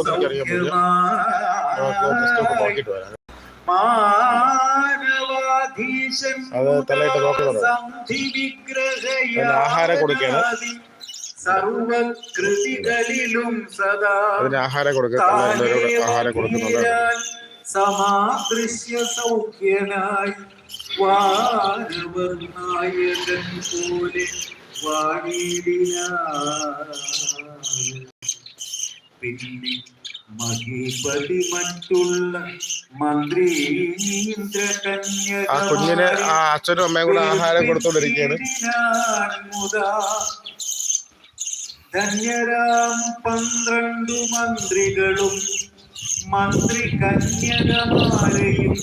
പോകുന്ന എനിക്കറിയാൻ പറ്റില്ല നമുക്ക് ജസ്റ്റ് ഒന്ന് നോക്കിയിട്ട് വരാം അത് തലയിട്ട് നോക്കുന്നുണ്ടോ? ആഹാരം കൊടുക്കുകയാണ്. സർവകൃതികളിലും സദാ അതിന് ആഹാരം തലയിലൊരു ആഹാരം കൊടുക്കുന്നുണ്ട് സമാദൃശ്യ സൗഖ്യനായി വാനവർ നായകൻ പോലെ വാണിടിനായി പിന്നെ മഹിപതി മറ്റുള്ള മന്ത്രി കന്യ ആ കുഞ്ഞിന് ആ അച്ഛനും അമ്മയും കൂടെ ആഹാരം കൊടുത്തോണ്ടിരിക്കുകയാണ് ധന്യരാം പന്ത്രണ്ടു മന്ത്രികളും മന്ത്രി കന്യകമാരെയും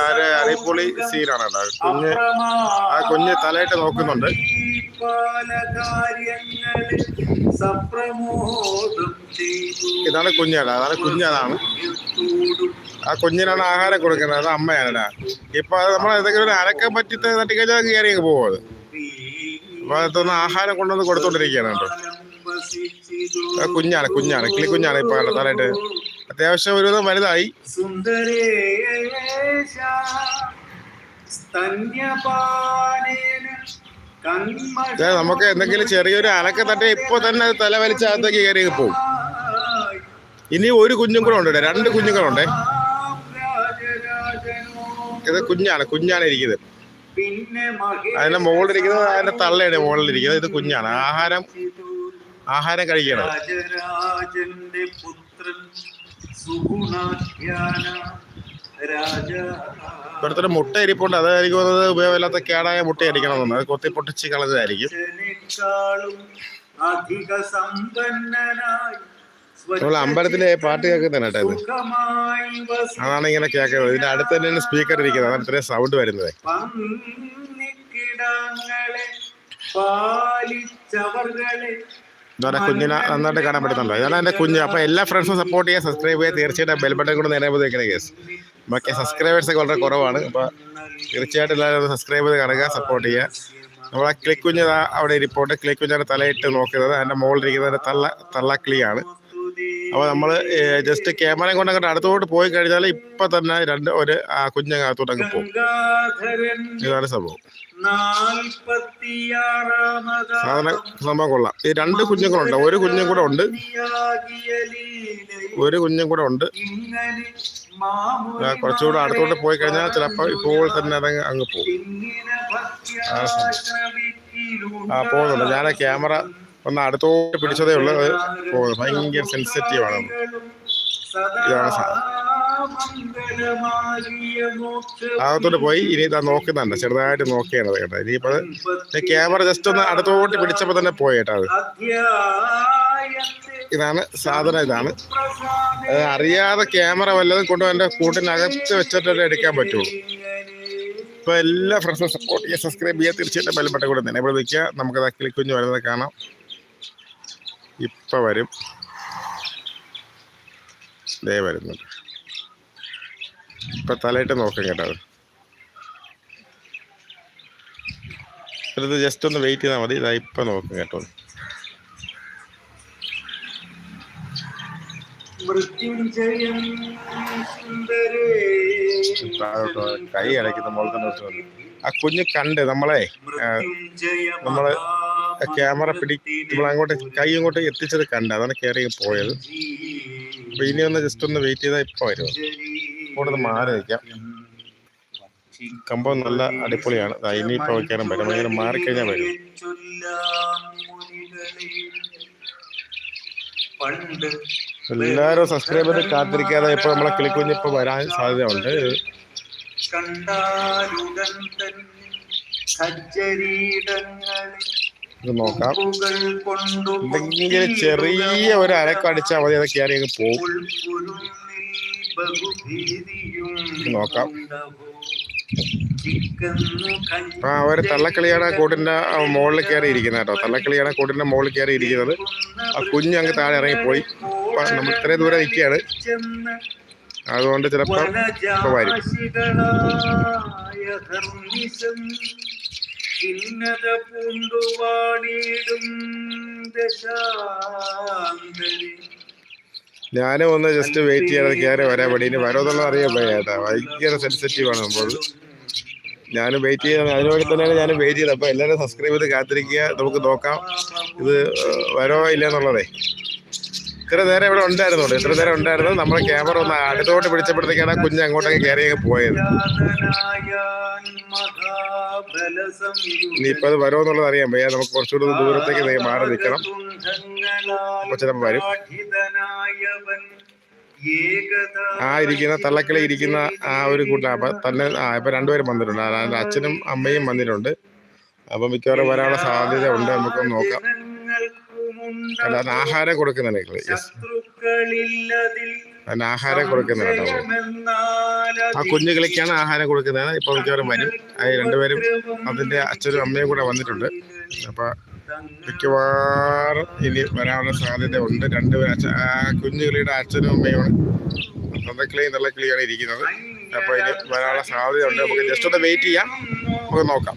ആര് അരിപ്പൊളി സീനാണ് കേട്ടോ കുഞ്ഞ് ആ കുഞ്ഞ് തലയിട്ട് നോക്കുന്നുണ്ട്. ഇതാണ് കുഞ്ഞേടാ അതാണ് കുഞ്ഞതാണ്. ആ കുഞ്ഞിനാണ് ആഹാരം കൊടുക്കുന്നത് അത് അമ്മയാണ് ഇപ്പൊ അത് നമ്മൾ ഒരു അരക്കം പറ്റി തട്ടിക്കഴിഞ്ഞാൽ കയറി പോകും അത്. അപ്പൊ അതൊന്ന് ആഹാരം കൊണ്ടുവന്ന് കൊടുത്തോണ്ടിരിക്കുകയാണ് കേട്ടോ. ആ കുഞ്ഞാണ് കുഞ്ഞാണ് കിളി കുഞ്ഞാണ് ഇപ്പൊ കണ്ടോ അത്യാവശ്യം ഒരുവിധം വലുതായി. സുന്ദരേശ സ്തന്യപാനേന നമുക്ക് എന്തെങ്കിലും ചെറിയൊരു അലക്ക തട്ടെ ഇപ്പൊ തന്നെ തലവലിച്ചകത്തേക്ക് തല കയറി പോകും ഇനി ഒരു കുഞ്ഞും കൂടെ ഉണ്ട് രണ്ട് കുഞ്ഞുങ്ങളുണ്ടേ ഇത് കുഞ്ഞാണ് കുഞ്ഞാണ് ഇരിക്കുന്നത്. അതിന്റെ മുകളിലിരിക്കുന്നത് അതിന്റെ തള്ളയാണ് മുകളിലിരിക്കുന്നത് ഇത് കുഞ്ഞാണ്. ആഹാരം ആഹാരം കഴിക്കണം. ഇവിടുത്തെ മുട്ട ഇരിപ്പുണ്ട് അതായിരിക്കും അത് ഉപയോഗമില്ലാത്ത കേടായ മുട്ട അടിക്കണമെന്ന് അത് കൊത്തി പൊട്ടിച്ച് കളഞ്ഞതായിരിക്കും ും. നമ്മൾ അമ്പലത്തിലെ പാട്ട് കേൾക്കുന്നതാണ് കേട്ടോ ഇത്. അതാണ് ഇങ്ങനെ കേൾക്കുന്നത്. ഇതിന്റെ അടുത്ത് തന്നെയാണ് സ്പീക്കർ ഇരിക്കുന്നത്. അതാണ് ഇത്രയും സൗണ്ട് വരുന്നത്. പാലിച്ചവർകളെ ഇതാണ് കുഞ്ഞിനെ നന്നായിട്ട് കാണാൻ പറ്റുന്നുണ്ടോ? ഇതാണ് എന്റെ കുഞ്ഞ്. അപ്പോൾ എല്ലാ ഫ്രണ്ട്സും സപ്പോർട്ട് ചെയ്യുക സബ്സ്ക്രൈബ് ചെയ്യുക തീർച്ചയായിട്ടും ബെൽ ബട്ടൺ കൂടെ നേരെ കേസ് ബാക്കി സബ്സ്ക്രൈബേഴ്സ് ഒക്കെ വളരെ കുറവാണ്. അപ്പോൾ തീർച്ചയായിട്ടും എല്ലാവരും സബ്സ്ക്രൈബ് ചെയ്ത് കാണുക സപ്പോർട്ട് ചെയ്യുക. നമ്മൾ ആ ക്ലിക്ക് കുഞ്ഞ് ദാ അവിടെ ഇരിപ്പോട്ട് ക്ലിക്ക് കുഞ്ഞാണ് തലയിട്ട് നോക്കുന്നത്. അതിന്റെ മുകളിലിരിക്കുന്നതിന്റെ തള്ള തള്ളക്കിളിയാണ്. അപ്പോൾ നമ്മൾ ജസ്റ്റ് ക്യാമറയും കൊണ്ട് അങ്ങോട്ട് അടുത്തോട്ട് പോയി കഴിഞ്ഞാൽ ഇപ്പം തന്നെ രണ്ട് ഒരു ആ കുഞ്ഞങ്ങാത്തോട്ട് അങ്ങ് പോകും. ഇതാണ് സംഭവം. നാൽപ്പത്തിയാറാമതാ സംഭവം കൊള്ളാം. ഈ രണ്ട് കുഞ്ഞുങ്ങളുണ്ട് ഒരു കുഞ്ഞും കൂടെ ഉണ്ട്. ഒരു കുഞ്ഞും കൂടെ ഉണ്ട്. കുറച്ചുകൂടെ അടുത്തോട്ട് പോയി കഴിഞ്ഞാൽ ചിലപ്പോൾ ഇപ്പോൾ തന്നെ അതങ്ങ് അങ്ങ് പോകും. ആ പോകുന്നുണ്ട്. ഞാൻ ആ ക്യാമറ ഒന്ന് അടുത്തോട്ട് പിടിച്ചതേ ഉള്ളൂ. അത് പോകുന്നത് ഭയങ്കര സെൻസിറ്റീവ് ആണ്. ഇതാണ് സാധനം. അകത്തോട്ട് പോയി. ഇനി ഇതാ നോക്കുന്നുണ്ട്. ചെറുതായിട്ട് നോക്കിയാണ് കേട്ടോ. ഇനിയിപ്പോൾ അത് ക്യാമറ ജസ്റ്റ് ഒന്ന് അടുത്തോട്ട് പിടിച്ചപ്പോൾ തന്നെ പോയി കേട്ടോ അത്. ഇതാണ് സാധനം ഇതാണ്. അറിയാതെ ക്യാമറ വല്ലതും കൊണ്ട് എന്റെ കൂട്ടിനകത്ത് വെച്ചിട്ടല്ലേ എടുക്കാൻ പറ്റുള്ളൂ. ഇപ്പം എല്ലാ ഫ്രണ്ട്സും സപ്പോർട്ട് ചെയ്യുക സബ്സ്ക്രൈബ് ചെയ്യുക തീർച്ചയായിട്ടും ബെൽബട്ടൺ കൂടെ തന്നെ. ഇവിടെ നിൽക്കുക. നമുക്കത് കുഞ്ഞ് വരുന്നത് കാണാം. ഇപ്പം വരും. ദേ വരുന്നു. ഇപ്പം തലയിട്ട് നോക്കാം കേട്ടോ അത്. ഇത് ജസ്റ്റ് ഒന്ന് വെയിറ്റ് ചെയ്താൽ മതി. ഇതാ ഇപ്പം നോക്കാം കേട്ടോ. മൃത്യുഞ്ജയം കൈ അടയ്ക്കുന്ന മോൾക്ക്. ആ കുഞ്ഞ് കണ്ട് നമ്മളെ നമ്മൾ ക്യാമറ പിടി നമ്മളങ്ങോട്ട് കൈ അങ്ങോട്ട് എത്തിച്ചത് കണ്ട്. അതാണ് കയറി പോയത്. അപ്പൊ ഇനി ഒന്ന് ജസ്റ്റ് ഒന്ന് വെയിറ്റ് ചെയ്താൽ ഇപ്പൊ വരും. കൂടുതൽ മാറി നിൽക്കാം കമ്പം നല്ല അടിപൊളിയാണ്. ഇനിയിപ്പോ വയ്ക്കാനും വരും ഭയങ്കര മാറിക്കഴിഞ്ഞാൽ വരും. പണ്ട് എല്ലാവരും സബ്സ്ക്രൈബ് ചെയ്ത് കാത്തിരിക്കാതെ ഇപ്പൊ നമ്മളെ കിളിക്കുഞ്ഞ് ഇപ്പൊ വരാൻ സാധ്യതയുണ്ട്. ഇത് നോക്കാം. എന്തെങ്കിലും ചെറിയ ഒരു അരക്ക് അടിച്ചാൽ മതി അത് കയറി അങ്ങ് നോക്കാം. ആ ഒരു തള്ളക്കിളിയാണ് ആ കൂട്ടിന്റെ മുകളിൽ കയറി ഇരിക്കുന്നത് കേട്ടോ. തള്ളക്കിളിയാണ് കൂട്ടിന്റെ മുകളിൽ കയറി ഇരിക്കുന്നത് ആ കുഞ്ഞ് അങ്ങ് താഴെ ഇറങ്ങിപ്പോയി. നമ്മൾ ഇത്രയും ദൂരെ നിൽക്കുകയാണ്. അതുകൊണ്ട് ചിലപ്പോൾ വരും. പൂണ്ടുവാടിയിടും ദശാന്തരി ഞാനും ഒന്ന് ജസ്റ്റ് വെയിറ്റ് ചെയ്യാതെ കയറി വരാൻ വേണ്ടി. ഇനി വരുമെന്നുള്ളത് അറിയാൻ പോയി ചേട്ടാ ഭയങ്കര സെൻസിറ്റീവാണ് നമ്മൾ ഞാനും വെയിറ്റ് ചെയ്യുന്നത് അതിനുവേണ്ടി തന്നെയാണ് ഞാൻ വെയിറ്റ് ചെയ്തത്. അപ്പോൾ എല്ലാവരും സബ്സ്ക്രൈബ് ചെയ്ത് കാത്തിരിക്കുക. നമുക്ക് നോക്കാം. ഇത് വരോ ഇല്ല എന്നുള്ളതേ? ഇത്ര നേരം ഇവിടെ ഉണ്ടായിരുന്നു? ഇത്ര നേരം ഉണ്ടായിരുന്നു? നമ്മുടെ ക്യാമറ ഒന്ന് അടുത്തോട്ട് പിടിച്ചപ്പോഴത്തേക്കാണ് കുഞ്ഞ് അങ്ങോട്ടേക്ക് കയറി പോയത്. ഇനിയിപ്പോൾ അത് വരുമോ എന്നുള്ളത് അറിയാൻ വയ്യ. നമുക്ക് കുറച്ചുകൂടി ദൂരത്തേക്ക് മാറി നിൽക്കണം. അപ്പോൾ വരും. ആ ഇരിക്കുന്ന തള്ളക്കിളി ഇരിക്കുന്ന ആ ഒരു കൂട്ടം അപ്പം തന്നെ ആ ഇപ്പം രണ്ടുപേരും വന്നിട്ടുണ്ട്. അച്ഛനും അമ്മയും വന്നിട്ടുണ്ട്. അപ്പം മിക്കവാറും വരാനുള്ള സാധ്യത ഉണ്ട്. നമുക്കൊന്ന് നോക്കാം. അല്ലാതെ ആഹാരം ശത്രുക്കളില്ലതിൽ അതിന് ആഹാരം കൊടുക്കുന്നുണ്ട് ആ കുഞ്ഞുകളിക്കാണ് ആഹാരം കൊടുക്കുന്നതാണ് ഇപ്പോൾ മിക്കവാറും വരും. അത് രണ്ടുപേരും അതിന്റെ അച്ഛനും അമ്മയും കൂടെ വന്നിട്ടുണ്ട്. അപ്പോൾ മിക്കവാറും ഇനി വരാനുള്ള സാധ്യത ഉണ്ട്. രണ്ടുപേരും അച്ഛ ആ കുഞ്ഞു കിളിയുടെ അച്ഛനും അമ്മയുമാണ് തന്തക്കിളിയും തള്ളക്കിളിയാണ് ഇരിക്കുന്നത്. അപ്പോൾ ഇനി വരാനുള്ള സാധ്യത ഉണ്ട്. നമുക്ക് ജസ്റ്റ് ഒന്ന് വെയിറ്റ് ചെയ്യാം. നമുക്ക് നോക്കാം.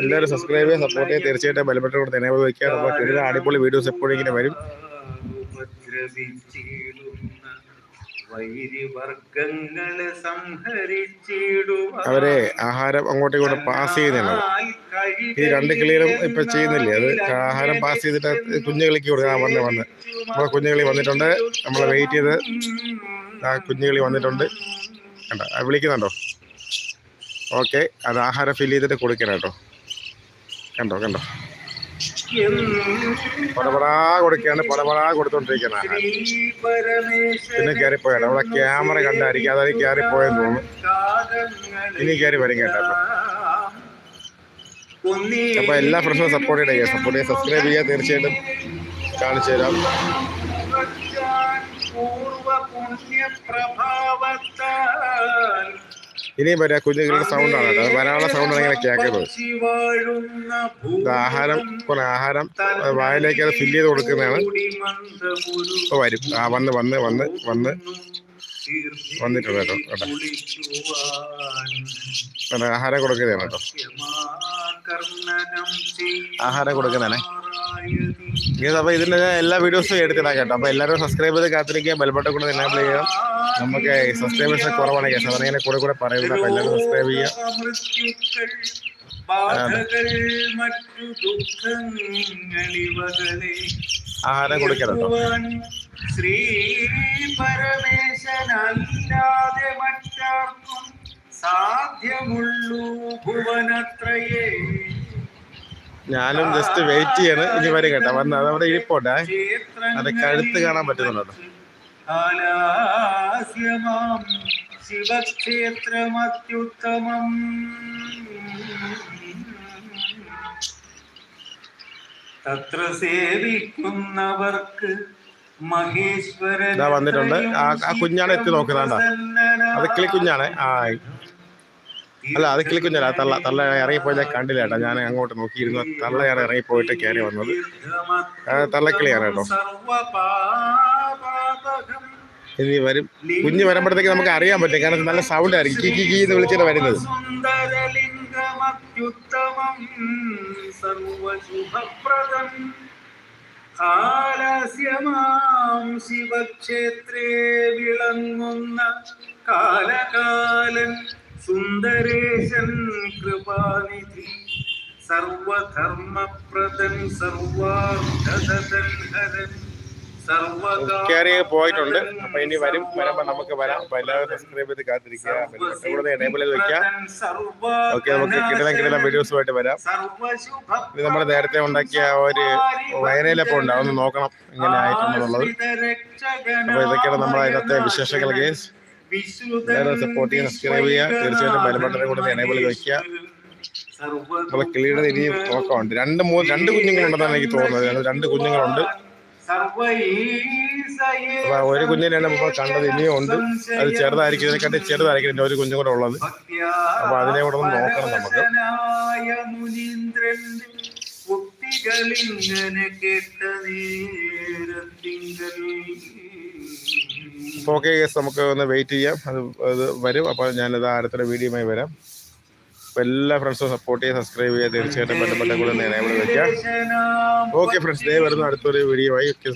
എല്ലാവരും സബ്സ്ക്രൈബ് ചെയ്യുക സപ്പോർട്ട് ചെയ്യുക. തീർച്ചയായിട്ടും ബലപ്പെട്ട കൂടെ തന്നെ വയ്ക്കുക നമ്മൾ കിട്ടുന്ന അടിപൊളി വീഡിയോസ് എപ്പോഴും ഇങ്ങനെ വരും. അവരെ ആഹാരം അങ്ങോട്ടും ഇങ്ങോട്ടും പാസ് ചെയ്യുന്നുണ്ട് ഈ രണ്ട് കിളികളും ഇപ്പൊ ചെയ്യുന്നില്ലേ? അത് ആഹാരം പാസ് ചെയ്തിട്ട് കുഞ്ഞു കൊടുക്കാൻ വന്ന് വന്ന്. നമ്മളെ കുഞ്ഞു കിളി വന്നിട്ടുണ്ട്. നമ്മൾ വെയിറ്റ് ചെയ്ത് ആ കുഞ്ഞു കിളി വന്നിട്ടുണ്ട്. കണ്ടോ? വിളിക്കുന്നുണ്ടോ? ഓക്കെ അത് ആഹാരം ഫിൽ ചെയ്തിട്ട് കൊടുക്കണം കേട്ടോ. കണ്ടോ കണ്ടോ? പടപടാ കൊടുക്കുകയാണ് പടപടാ കൊടുത്തോണ്ടിരിക്കുന്ന പിന്നെ കയറിപ്പോയാണ് അവിടെ ക്യാമറ കണ്ടായിരിക്കും അതായത് കയറിപ്പോയെന്ന് തോന്നുന്നു. ഇനി കയറി വരും കേട്ടോ അപ്പൊ. എല്ലാ ഫ്രണ്ട്സും സപ്പോർട്ട് ചെയ്യുക സപ്പോർട്ട് ചെയ്യുക സബ്സ്ക്രൈബ് ചെയ്യാൻ തീർച്ചയായിട്ടും കാണിച്ചു തരാം. പൂർവ പുണ്യപ്രഭാവത്താൽ ഇനിയും വരാ കുഞ്ഞുങ്ങളുടെ സൗണ്ടാണ് കേട്ടോ. വരാനുള്ള സൗണ്ടാണ് ഇങ്ങനെ കേൾക്കുന്നത്. ആഹാരം കുറെ ആഹാരം വായിലേക്ക് അത് ഫില്ല് ചെയ്ത് കൊടുക്കുന്നതാണ്. ഇപ്പോൾ വരും. ആ വന്ന് വന്ന് വന്ന് വന്ന്. വന്നിട്ടുണ്ട് കേട്ടോ കേട്ടോ. ആഹാരം കൊടുക്കുന്നതാണ് കേട്ടോ. ആഹാരം കൊടുക്കുന്നതാണേ. അപ്പോൾ ഇതിന്റെ എല്ലാ വീഡിയോസും എടുത്തിടാം കേട്ടോ. അപ്പോൾ എല്ലാവരും സബ്സ്ക്രൈബ് ചെയ്ത് കാത്തിരിക്കുക. ബെൽബട്ടൺ കൂടെ എനാബിൾ ചെയ്യുക. നമുക്ക് സബ്സ്ക്രൈബേഴ്സ് കുറവാണ് കേട്ടോ അതങ്ങനെ കൂടെ കൂടെ പറയുന്നത് അപ്പോൾ എല്ലാവരും സബ്സ്ക്രൈബ് ചെയ്യുക. ആഹാരം കൊടുക്കണം ശ്രീ പരമേശനല്ലാതെ മറ്റാർക്കും സാധ്യമുള്ളൂ ഭുവനത്രയേ. ഞാനും ജസ്റ്റ് വെയിറ്റ് ചെയ്യാണ് ഇനി വരും കേട്ടോ. വന്ന് അതവിടെ ഇരിപ്പോട്ടെ. അത് കഴുത്ത് കാണാൻ പറ്റുന്നുണ്ടോ ശിവക്ഷേത്രമത്യുത്തമം. തത്ര സേവിക്കുന്നവർക്ക് മഹേശ്വരൻ ഇതാ വന്നിട്ടുണ്ട്. ആ- ആ കുഞ്ഞാണ് എത്തി നോക്കുന്നുണ്ടോ അത് കിളി കുഞ്ഞാണ് ആ അല്ല അത് കിളി കുഞ്ഞല്ല തള്ള തള്ള ഇറങ്ങിപ്പോയി കണ്ടില്ല കേട്ടോ. ഞാൻ അങ്ങോട്ട് നോക്കിയിരുന്നു. തള്ളയാണ് ഇറങ്ങിപ്പോയിട്ട് കയറി വന്നത്. തള്ളക്കിളിയാണ് കേട്ടോ. ഇനി വരും. കുഞ്ഞ് വരുമ്പോഴത്തേക്ക് നമുക്ക് അറിയാൻ പറ്റും. കാരണം നല്ല സൗണ്ട് ആയിരിക്കും. കി കി എന്ന് വിളിച്ചിട്ട് വരുന്നത്. ശിവക്ഷേത്രേ വിളങ്ങുന്ന കാലകാലൻ സുന്ദരേശൻ കൃപാനിധി. സർവധർമ്മപ്രദൻ സർവാർത്ഥദൻ ഹരൻ. കയറി പോയിട്ടുണ്ട്. അപ്പൊ ഇനി വരും. വരുമ്പോ നമുക്ക് വരാം. അപ്പൊ എല്ലാവരും സബ്സ്ക്രൈബ് ചെയ്ത് കാത്തിരിക്കുക. വീഡിയോസുമായിട്ട് വരാം. നമ്മൾ നേരത്തെ ഉണ്ടാക്കിയ ഒരു വയനയിലൊക്കെ ഉണ്ടാവും. നോക്കണം. എങ്ങനെ ആയിട്ടുണ്ടെന്നുള്ളത് അപ്പൊ ഇതൊക്കെയാണ് നമ്മുടെ അതിനകത്തെ വിശേഷങ്ങൾ കേസ് എല്ലാവരും സപ്പോർട്ട് ചെയ്യാൻ സബ്സ്ക്രൈബ് ചെയ്യുക. തീർച്ചയായിട്ടും ബെൽബട്ടനെ കൂടെ എനേബിൾ വയ്ക്കുക നമ്മളെ കിളിയുടെ ഇനിയും നോക്കാറുണ്ട് രണ്ട് മൂന്ന് രണ്ട് കുഞ്ഞുങ്ങളുണ്ടെന്നാണ് എനിക്ക് തോന്നുന്നത്. രണ്ട് കുഞ്ഞുങ്ങളുണ്ട്. ഒരു കുഞ്ഞിനെയാണ് നമ്മൾ കണ്ടത് ഇനിയും ഉണ്ട്. അത് ചെറുതായിരിക്കും. ഇതിനെക്കാട്ടി ചെറുതായിരിക്കും ഒരു കുഞ്ഞും കൂടെ ഉള്ളത്. അപ്പൊ അതിനെ കൂടെ ഒന്ന് നോക്കണം നമുക്ക്. കുട്ടികളിങ്ങനെ കേട്ട നേരത്തിങ്കൽ ഓക്കെ ഗസ് നമുക്ക് ഒന്ന് വെയിറ്റ് ചെയ്യാം. അത് അത് വരും. അപ്പോൾ ഞാനിത് അടുത്തൊരു വീഡിയോയുമായി വരാം. അപ്പോൾ എല്ലാ ഫ്രണ്ട്സും സപ്പോർട്ട് ചെയ്യുക സബ്സ്ക്രൈബ് ചെയ്യുക തീർച്ചയായിട്ടും ബെൽബട്ടൺ കൂടെ നേരെ ഇവിടെ വയ്ക്കാം ഓക്കെ ഫ്രണ്ട്സ് ഡേ വരുന്നു അടുത്തൊരു വീഡിയോ ആയി. ഓക്കെ